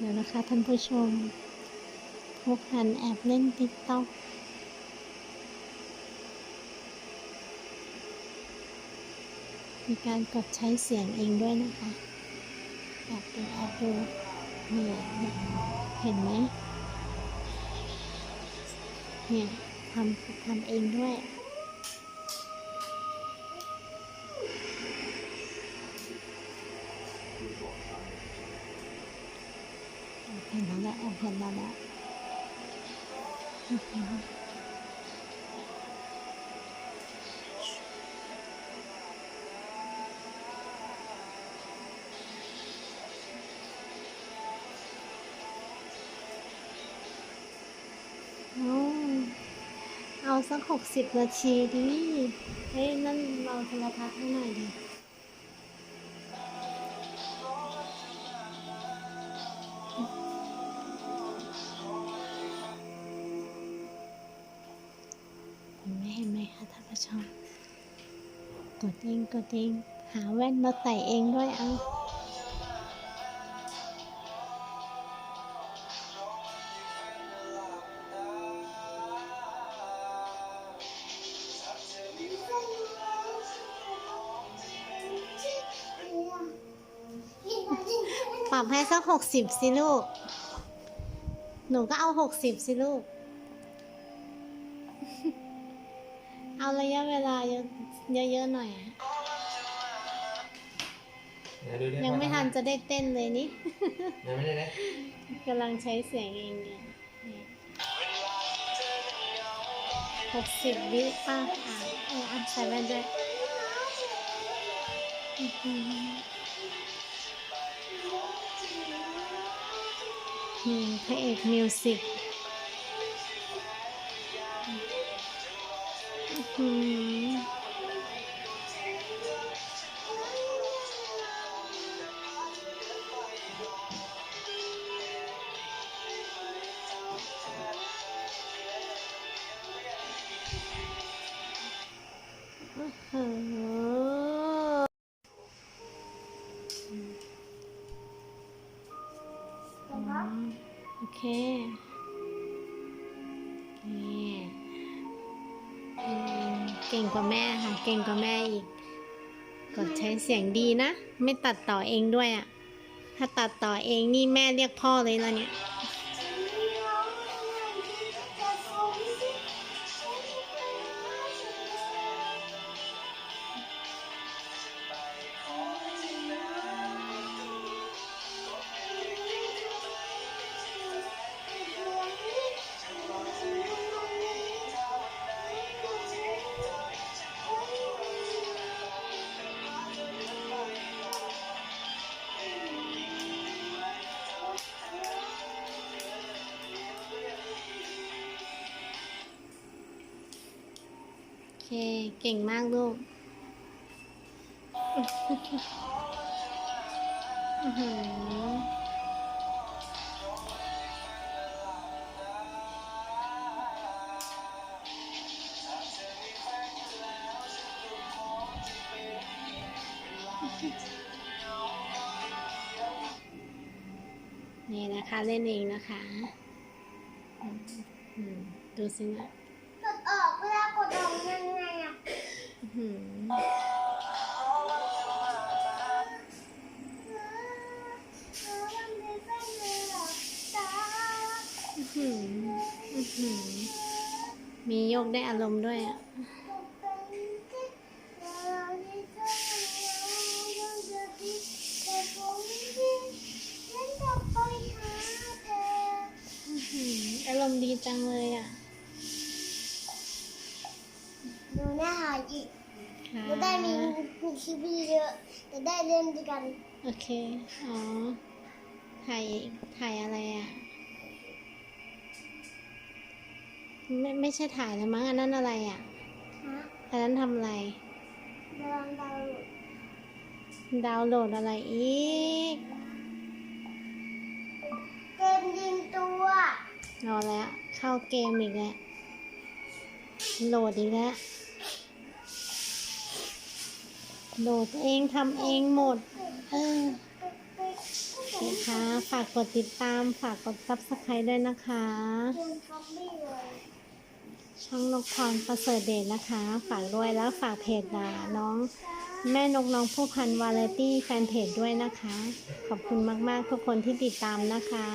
เดี๋ยวนะคะท่านผู้ชมพวกหันแอบเล่นติ๊กต็อกมีการกดใช้เสียงเองด้วยนะคะแอบดูแอบดูเนี่ยเนี่ยเห็นไหมเนี่ยทำทำเองด้วย เห็นแล้วแหละเห็นแล้วแหละเอาสักหกสิบนาทีดิเฮ้ยนั่นเราโทรทัศน์ให้หน่อยดิ คะท่านผู้ชมกดเองกดเองหาแว่นมาใส่เองด้วยเอาปรับให้สักหกสิบสิลูก หนูก็เอาหกสิบสิลูก เอาระยะเวลาเยอะเยอะๆหน่อยอะไหนดูดิยังไม่ทันจะได้เต้นเลยนี่ ยังไม่ได้เลยกำลังใช้เสียงเองเนี่ยหกสิบวิป่ะอะเอออะใส่แว่นด้วยอื้อหืออืมพระเอกมิวสิก อื้อหืออื้ เก่งกว่าแม่ค่ะ เก่งกว่าแม่อีก กดใช้เสียงดีนะ ไม่ตัดต่อเองด้วยอะ่ะ ถ้าตัดต่อเองนี่แม่เรียกพ่อเลยแล้วเนี่ย เค เก่งมากลูกอื้อหือนี่นะคะ เล่นเองนะคะ ดูสินะ มีโยกได้อารมณ์ด้วยอะองจะดีแต่ผมอาเธออื้อหืออารมณ์ดีจังเลยอะ ดูหน้าหาอีก ค่ะจะได้มีมีคลิปเยอะจะได้เล่นด้วยกัน โอเค อ๋อ ถ่าย ถ่ายอะไรอะ ไม่ไม่ใช่ถ่ายแล้วมั้งอันนั้นอะไรอะ ฮะอันนั้นทำอะไรดาวดาวดาวน์โหลดอะไรอีกเกมยิงตัวรอแล้วเข้าเกมอีกแล้ว โหลดอีกแล้ว โหลดเองทำเองหมด เออโอเคครับฝากกดติดตามฝากกด subscribe ด้วยนะคะ ช่องนกพรประเสริฐเดชนะคะ ฝากด้วยแล้วฝากเพจอะน้องแม่นกน้องผู้พันวาไรตี้แฟนเพจด้วยนะคะ ขอบคุณมาก ๆ ทุกคนที่ติดตามนะคะ